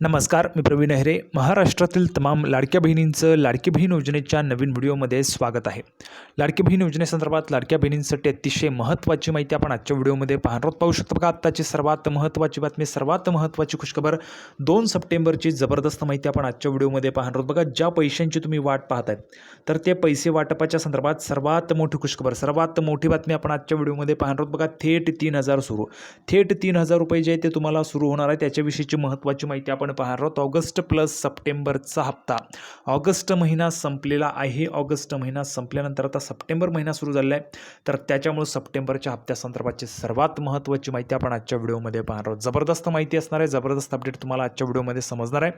नमस्कार मी प्रवीण अहिरे. महाराष्ट्रातील तमाम लाडक्या बहिणींचं लाडकी बहीण योजनेच्या नवीन व्हिडिओमध्ये स्वागत आहे. लाडकी बहीण योजनेसंदर्भात लाडक्या बहिणींसाठी अतिशय महत्त्वाची माहिती आपण आजच्या व्हिडिओमध्ये पाहणार आहोत. पाहू शकतो बघा आत्ताची सर्वात महत्त्वाची बातमी सर्वात महत्त्वाची खुशखबर दोन सप्टेंबरची जबरदस्त माहिती आपण आजच्या व्हिडिओमध्ये पाहणार आहोत. बघा ज्या पैशांची तुम्ही वाट पाहताय तर ते पैसे वाटपाच्या संदर्भात सर्वात मोठी खुशखबर सर्वात मोठी बातमी आपण आजच्या व्हिडिओमध्ये पाहणार आहोत. बघा थेट तीन हजार सुरू. थेट तीन हजार रुपये जे आहे ते तुम्हाला सुरू होणार आहे. त्याच्याविषयीची महत्त्वाची माहिती आपण आपण पाहणार आहोत ऑगस्ट प्लस सप्टेंबरचा हप्ता. ऑगस्ट महिना संपलेला आहे. ऑगस्ट महिना संपल्यानंतर आता सप्टेंबर महिना सुरू झालेला आहे तर त्याच्यामुळे सप्टेंबरच्या हप्त्यासंदर्भाची सर्वात महत्त्वाची माहिती आपण आजच्या व्हिडिओमध्ये पाहणार आहोत. जबरदस्त माहिती असणार आहे. जबरदस्त अपडेट तुम्हाला आजच्या व्हिडिओमध्ये समजणार आहे.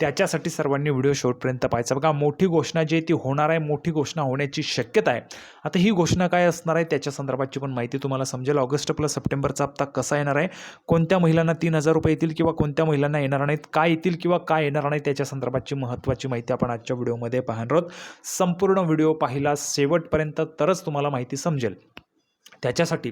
त्याच्यासाठी सर्वांनी व्हिडिओ शेवटपर्यंत पाहायचा बघा. मोठी घोषणा जी आहे ती होणार आहे. मोठी घोषणा होण्याची शक्यता आहे. आता ही घोषणा काय असणार आहे? त्याच्या संदर्भाची पण माहिती तुम्हाला समजेल. ऑगस्ट प्लस सप्टेंबरचा हप्ता कसा येणार आहे? कोणत्या महिलांना तीन हजार रुपये येतील किंवा कोणत्या महिलांना येणार नाहीत? काय येतील किंवा काय येणार नाही त्याच्या संदर्भाची महत्त्वाची माहिती आपण आजच्या व्हिडिओमध्ये पाहणार आहोत. संपूर्ण व्हिडिओ पाहिला शेवटपर्यंत तरच तुम्हाला माहिती समजेल. त्याच्यासाठी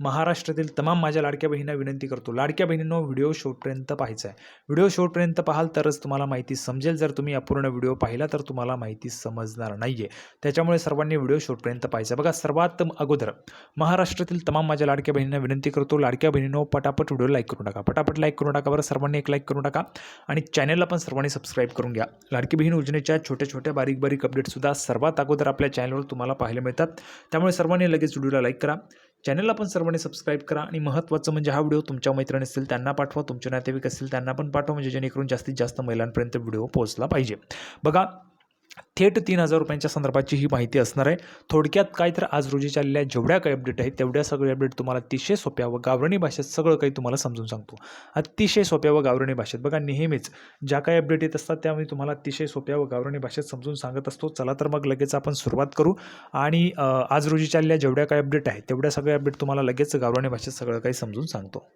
महाराष्ट्रातील तमाम माझ्या लाडक्या बहिणींना विनंती करतो. लाडक्या बहिणींनो व्हिडिओ शेवटपर्यंत पाहायचा आहे. व्हिडिओ शेवटपर्यंत पाहाल तरच तुम्हाला माहिती समजेल. जर तुम्ही अपूर्ण व्हिडिओ पाहिला तर तुम्हाला माहिती समजणार नाही आहे त्याच्यामुळे सर्वांनी व्हिडिओ शेवटपर्यंत पाहायचा बघा सर्वात अगोदर महाराष्ट्रातील तमाम माझ्या लाडक्या बहिणींना विनंती करतो. लाडक्या बहिणींनो पटापट व्हिडिओ लाईक करून टाका पटापट लाईक करून टाका बरं सर्वांनी एक लाईक करून टाका आणि चॅनलला पण सर्वांनी सबस्क्राईब करून घ्या. लाडकी बहीण योजनेच्या छोट्या छोट्या बारीक बारीक अपडेटसुद्धा सर्वात अगोदर आपल्या चॅनलवर तुम्हाला पाहायला मिळतात. त्यामुळे सर्वांनी लगेच व्हिडिओला लाईक करा. चॅनलला पण सर्वांनी सबस्क्राईब करा आणि महत्त्वाचं म्हणजे हा व्हिडिओ तुमच्या मैत्रिणी असतील त्यांना पाठवा तुमचे नातेवाईक असतील त्यांना पण पाठवा म्हणजे जेणेकरून जास्तीत जास्त महिलांपर्यंत व्हिडिओ पोहोचला पाहिजे. बघा थेट तीन हजार रुपयांच्या संदर्भाची ही माहिती असणार आहे. थोडक्यात काय तर आज रोजी चाललेल्या जेवढ्या काही अपडेट आहेत तेवढ्या सगळे अपडेट तुम्हाला अतिशय सोप्या व गावरणी भाषेत सगळं काही तुम्हाला समजून सांगतो. अतिशय सोप्या व गावरणी भाषेत. बघा नेहमीच ज्या काही अपडेट येत असतात त्या मी तुम्हाला अतिशय सोप्या व गावरणी भाषेत समजून सांगत असतो. चला तर मग लगेच आपण सुरुवात करू. आणि आज रोजी चाललेल्या जेवढ्या काही अपडेट आहेत तेवढ्या सगळ्या अपडेट तुम्हाला लगेच गावरणी भाषेत सगळं काही समजून सांगतो.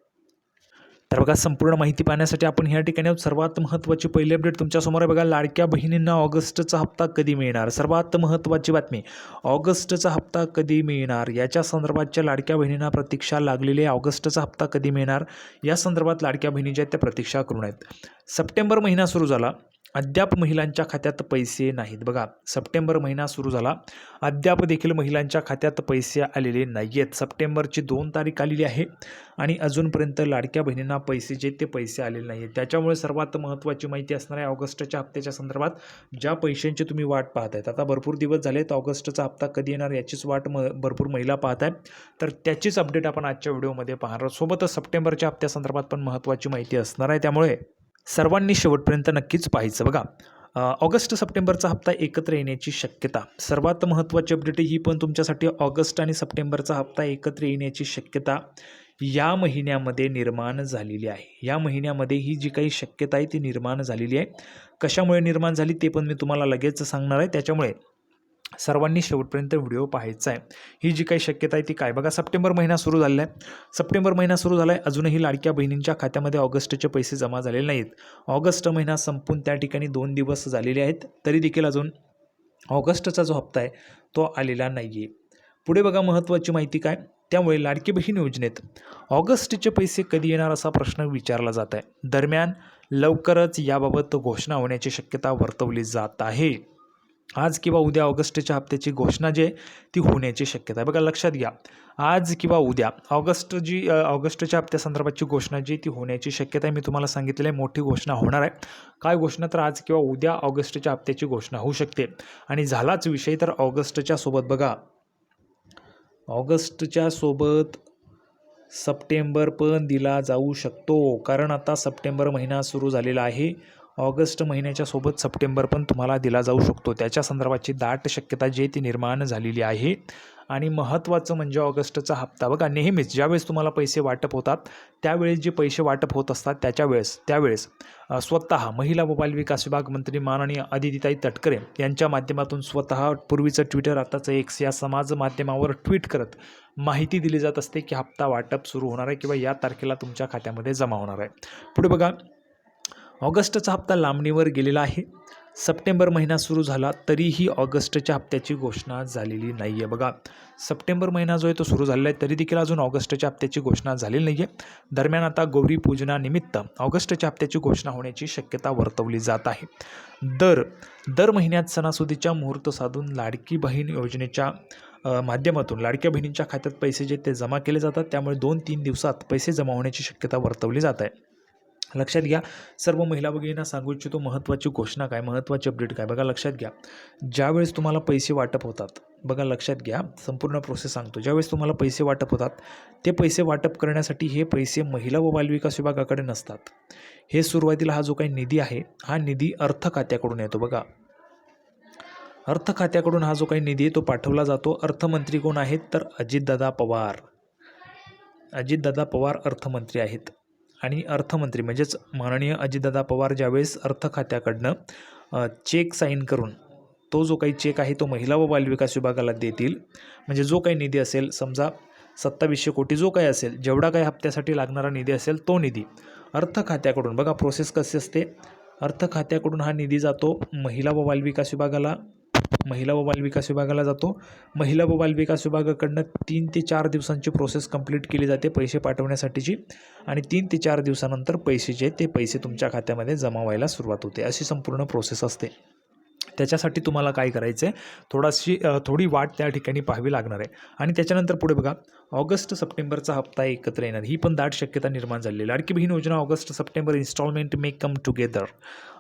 तर बघा संपूर्ण माहिती पाहण्यासाठी आपण ह्या ठिकाणी सर्वात महत्त्वाची पहिली अपडेट तुमच्यासमोर आहे बघा लाडक्या बहिणींना ऑगस्टचा हप्ता कधी मिळणार? सर्वात महत्त्वाची बातमी ऑगस्टचा हप्ता कधी मिळणार? याच्या संदर्भातच्या लाडक्या बहिणींना प्रतीक्षा लागलेली आहे. ऑगस्टचा हप्ता कधी मिळणार? या संदर्भात लाडक्या बहिणी ज्या आहेत त्या प्रतीक्षा करून आहेत. सप्टेंबर महिना सुरू झाला. अद्याप महिलांच्या खात्यात पैसे नाहीत. बघा सप्टेंबर महिना सुरू झाला. अद्याप देखील महिलांच्या खात्यात पैसे आलेले नाही आहेत सप्टेंबरची दोन तारीख आलेली आहे आणि अजूनपर्यंत लाडक्या बहिणींना पैसे जे ते पैसे आलेले नाही आहेत त्याच्यामुळे सर्वात महत्त्वाची माहिती असणार आहे ऑगस्टच्या हप्त्याच्या संदर्भात. ज्या पैशांची तुम्ही वाट पाहत आहेत आता भरपूर दिवस झाले आहेत ऑगस्टचा हप्ता कधी येणार याचीच वाट म भरपूर महिला पाहत आहेत तर त्याचीच अपडेट आपण आजच्या व्हिडिओमध्ये पाहणार सोबतच सप्टेंबरच्या हप्त्यासंदर्भात पण महत्त्वाची माहिती असणार आहे. त्यामुळे सर्वांनी शेवटपर्यंत नक्कीच पाहायचं बघा. ऑगस्ट सप्टेंबरचा हप्ता एकत्र येण्याची शक्यता. सर्वात महत्त्वाची अपडेट ही पण तुमच्यासाठी ऑगस्ट आणि सप्टेंबरचा हप्ता एकत्र येण्याची शक्यता या महिन्यामध्ये निर्माण झालेली आहे. या महिन्यामध्ये ही जी काही शक्यता आहे ती निर्माण झालेली आहे. कशामुळे निर्माण झाली ते पण मी तुम्हाला लगेच सांगणार आहे. त्याच्यामुळे सर्वांनी शेवटपर्यंत व्हिडिओ पाहायचा आहे. ही जी काही शक्यता आहे ती काय? बघा सप्टेंबर महिना सुरू झालेला आहे सप्टेंबर महिना सुरू झाला आहे अजूनही लाडक्या बहिणींच्या खात्यामध्ये ऑगस्टचे पैसे जमा झालेले नाहीत. ऑगस्ट महिना संपून त्या ठिकाणी दोन दिवस झालेले आहेत. तरी देखील अजून ऑगस्टचा जो हप्ता आहे तो आलेला नाही आहे पुढे बघा महत्त्वाची माहिती काय? त्यामुळे लाडकी बहीण योजनेत ऑगस्टचे पैसे कधी येणार असा प्रश्न विचारला जात आहे. दरम्यान लवकरच याबाबत घोषणा होण्याची शक्यता वर्तवली जात आहे. आज किंवा उद्या ऑगस्टच्या हप्त्याची घोषणा जी आहे ती होण्याची शक्यता आहे. बघा लक्षात घ्या. आज किंवा उद्या ऑगस्ट जी ऑगस्टच्या हप्त्यासंदर्भातची घोषणा जी ती होण्याची शक्यता आहे. मी तुम्हाला सांगितलेलं आहे मोठी घोषणा होणार आहे. काय घोषणा? तर आज किंवा उद्या ऑगस्टच्या हप्त्याची घोषणा होऊ शकते. आणि झालाच विषय तर ऑगस्टच्या सोबत बघा. ऑगस्टच्या सोबत सप्टेंबर पण दिला जाऊ शकतो. कारण आता सप्टेंबर महिना सुरू झालेला आहे. ऑगस्ट महिन्याच्या सोबत सप्टेंबर पण तुम्हाला दिला जाऊ शकतो. त्याच्या संदर्भाची दाट शक्यता जी आहे ती निर्माण झालेली आहे. आणि महत्त्वाचं म्हणजे ऑगस्टचा हप्ता. बघा नेहमीच ज्यावेळेस तुम्हाला पैसे वाटप होतात त्यावेळेस जे पैसे वाटप होत असतात त्याच्या वेळेस त्यावेळेस स्वतः महिला व बालविकास विभाग मंत्री माननीय आदितीताई तटकरे यांच्या माध्यमातून स्वतः पूर्वीचं ट्विटर आताचं एक्स या समाज माध्यमावर ट्विट करत माहिती दिली जात असते की हप्ता वाटप सुरू होणार आहे किंवा या तारखेला तुमच्या खात्यामध्ये जमा होणार आहे. पुढे बघा ऑगस्टचा हप्ता लांबणीवर गेलेला आहे. सप्टेंबर महिना सुरू झाला तरीही ऑगस्टच्या हप्त्याची घोषणा झालेली नाही आहे बघा सप्टेंबर महिना जो आहे तो सुरू झालेला आहे तरी देखील अजून ऑगस्टच्या हप्त्याची घोषणा झालेली नाही आहे दरम्यान आता गौरी पूजनानिमित्त ऑगस्टच्या हप्त्याची घोषणा होण्याची शक्यता वर्तवली जात आहे. दर दर महिन्यात सणासुदीच्या मुहूर्त साधून लाडकी बहीण योजनेच्या माध्यमातून लाडक्या बहिणींच्या खात्यात पैसे जे ते जमा केले जातात त्यामुळे दोन तीन दिवसात पैसे जमा होण्याची शक्यता वर्तवली जात आहे. लक्षात घ्या. सर्व महिला भगिनींना सांगू इच्छितो महत्त्वाची घोषणा काय? महत्त्वाची अपडेट काय? बघा लक्षात घ्या. ज्यावेळेस तुम्हाला पैसे वाटप होतात बघा लक्षात घ्या. संपूर्ण प्रोसेस सांगतो. ज्यावेळेस तुम्हाला पैसे वाटप होतात ते पैसे वाटप करण्यासाठी हे पैसे महिला व बालविकास विभागाकडे नसतात. हे सुरुवातीला हा जो काही निधी आहे हा निधी अर्थ खात्याकडून येतो बघा. अर्थ खात्याकडून हा जो काही निधी आहे तो पाठवला जातो. अर्थमंत्री कोण आहेत? तर अजितदादा पवार. अजितदादा पवार अर्थमंत्री आहेत. आणि अर्थमंत्री म्हणजेच माननीय अजितदादा पवार ज्यावेळेस अर्थ खात्याकडनं चेक साईन करून तो जो काही चेक आहे तो महिला व बालविकास विभागाला देतील म्हणजे जो काही निधी असेल समजा सत्तावीसशे कोटी जो काही असेल जेवढा काही हप्त्यासाठी लागणारा निधी असेल तो निधी अर्थ खात्याकडून. बघा प्रोसेस कशी असते? अर्थ खात्याकडून हा निधी जातो महिला व बालविकास विभागाला महिला व बालविकास विभागाला जातो. महिला व बालविकास विभागाकडनं तीन ते चार दिवसांची प्रोसेस कंप्लीट केली जाते पैसे पाठवण्यासाठीची आणि तीन ते चार दिवसानंतर पैसे जे ते पैसे तुमच्या खात्यामध्ये जमा व्हायला सुरुवात होते. अशी संपूर्ण प्रोसेस असते. त्याच्यासाठी तुम्हाला काय करायचं आहे थोडाशी थोडी वाट त्या ठिकाणी पाहावी लागणार आहे. आणि त्याच्यानंतर पुढे बघा. ऑगस्ट सप्टेंबरचा हप्ता एकत्र येणार. ही पण दाट शक्यता निर्माण झालेली आहे. Ladki Bahin Yojana August September instalment may come together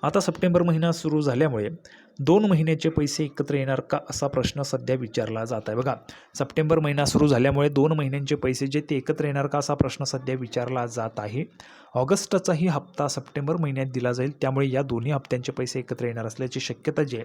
आता सप्टेंबर महिना सुरू झाल्यामुळे दोन महिन्याचे पैसे एकत्र येणार का असा प्रश्न सध्या विचारला जात आहे. बघा सप्टेंबर महिना सुरू झाल्यामुळे दोन महिन्यांचे पैसे जे ते एकत्र येणार का असा प्रश्न सध्या विचारला जात आहे. ऑगस्टचाही हप्ता सप्टेंबर महिन्यात दिला जाईल त्यामुळे या दोन्ही हप्त्यांचे पैसे एकत्र येणार असल्याची शक्यता जी आहे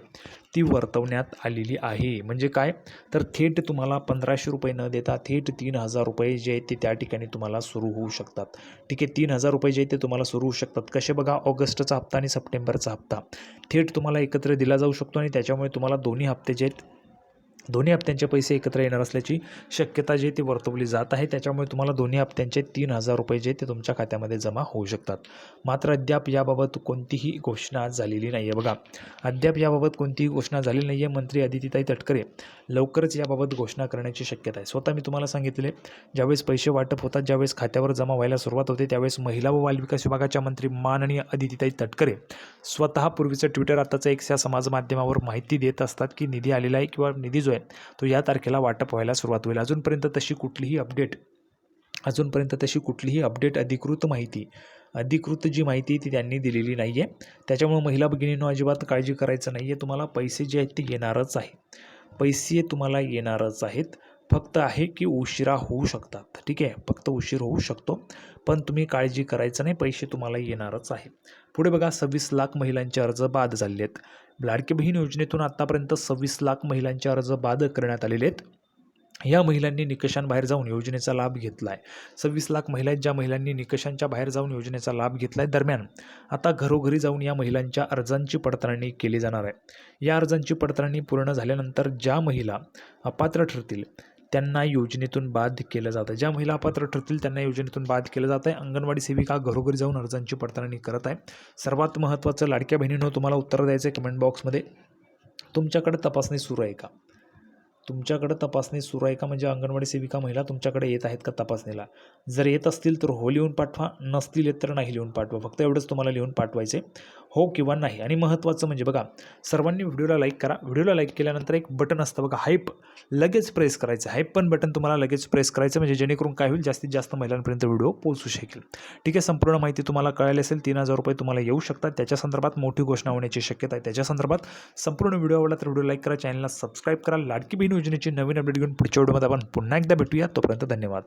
ती वर्तवण्यात आलेली आहे. म्हणजे काय? तर थेट तुम्हाला पंधराशे रुपये न देता थेट तीन हजार रुपये जे आहेत ते त्या ठिकाणी तुम्हाला सुरू होऊ शकतात. ठीक आहे तीन हजार रुपये जे आहेत ते तुम्हाला सुरू होऊ शकतात. कसे? बघा ऑगस्टचा हप्ता आणि सप्टेंबरचा हप्ता. थेट तुम्हाला एकत्र दिला जाऊ शकतो आणि त्याच्यामुळे तुम्हाला दोन्ही हप्ते जे आहेत दोन्ही हप्त्यांचे पैसे एकत्र येणार असल्याची शक्यता जी ती वर्तवली जात आहे. त्याच्यामुळे तुम्हाला दोन्ही हप्त्यांचे तीन हजार रुपये जे ते तुमच्या खात्यामध्ये जमा होऊ शकतात. मात्र अद्याप याबाबत कोणतीही घोषणा झालेली नाही आहे बघा अद्याप याबाबत कोणतीही घोषणा झालेली नाही आहे मंत्री आदितीताई तटकरे लवकरच याबाबत घोषणा करण्याची शक्यता आहे. स्वतः मी तुम्हाला सांगितले ज्यावेळेस पैसे वाटप होतात ज्यावेळेस खात्यावर जमा व्हायला सुरुवात होते त्यावेळेस महिला व बालविकास विभागाच्या मंत्री माननीय आदितीताई तटकरे स्वतः पूर्वीचं ट्विटर आताचं एक या समाज माध्यमावर माहिती देत असतात की निधी आलेला आहे किंवा निधी जो आहे तो या तारखेला वाटप व्हायला सुरुवात होईल. अजूनपर्यंत तशी कुठलीही अपडेट अजूनपर्यंत तशी कुठलीही अपडेट अधिकृत माहिती अधिकृत जी माहिती ती त्यांनी दिलेली नाही आहे त्याच्यामुळे महिला भगिनींनो अजिबात काळजी करायचं नाही आहे तुम्हाला पैसे जे आहेत ते येणारच आहे. पैसे तुम्हाला येणारच आहेत. फक्त आहे की उशिरा होऊ शकतात. ठीक आहे? फक्त उशीर होऊ शकतो. पण तुम्ही काळजी करायचं नाही. पैसे तुम्हाला येणारच आहे. पुढे बघा सव्वीस लाख महिलांचे अर्ज बाद झाले आहेत. लाडकी बहीण योजनेतून आत्तापर्यंत सव्वीस लाख महिलांचे अर्ज बाद करण्यात आलेले आहेत. या महिलांनी निकषांबाहेर जाऊन योजनेचा लाभ घेतला आहे सव्वीस लाख महिला आहेत ज्या महिलांनी निकषांच्या बाहेर जाऊन योजनेचा लाभ घेतला आहे दरम्यान आता घरोघरी जाऊन या महिलांच्या अर्जांची पडताळणी केली जाणार आहे. या अर्जांची पडताळणी पूर्ण झाल्यानंतर ज्या महिला अपात्र ठरतील त्यांना योजनेतून बाद केलं जातं ज्या महिला अपात्र ठरतील त्यांना योजनेतून बाद केलं जात आहे अंगणवाडी सेविका घरोघरी जाऊन अर्जांची पडताळणी करत आहे. सर्वात महत्त्वाचं लाडक्या बहिणीनं तुम्हाला उत्तर द्यायचं आहे कमेंट बॉक्समध्ये तुमच्याकडे तपासणी सुरू आहे का? तुमच्याकडे तपासणी सुरू आहे का? म्हणजे अंगणवाडी सेविका महिला तुमच्याकडे येत आहेत का तपासणीला? जर येत असतील तर हो लिहून पाठवा नसतील येत तर नाही लिहून पाठवा. फक्त एवढंच तुम्हाला लिहून पाठवायचे हो किंवा नाही? आणि महत्त्वाचं म्हणजे बघा सर्वांनी व्हिडिओला लाईक करा. व्हिडिओला लाईक केल्यानंतर एक बटन असतं बघा हाईप लगेच प्रेस करायचं. हाईप पण बटन तुम्हाला लगेच प्रेस करायचं म्हणजे जेणेकरून काय होईल जास्तीत जास्त महिलांपर्यंत व्हिडिओ पोहोचू शकेल. ठीक आहे संपूर्ण माहिती तुम्हाला कळाली असेल तीन हजार रुपये तुम्हाला येऊ शकतात. त्याच्या संदर्भात मोठी घोषणा होण्याची शक्यता आहे. त्याच्या संदर्भात संपूर्ण व्हिडिओ आवडला तर व्हिडिओ लाईक करा चॅनलला सबस्क्राईब करा. लाडकी बहीण योजनेची नवीन अपडेट घेऊन पुढच्या व्हिडिओमध्ये आपण पुन्हा एकदा भेटूया. तोपर्यंत धन्यवाद.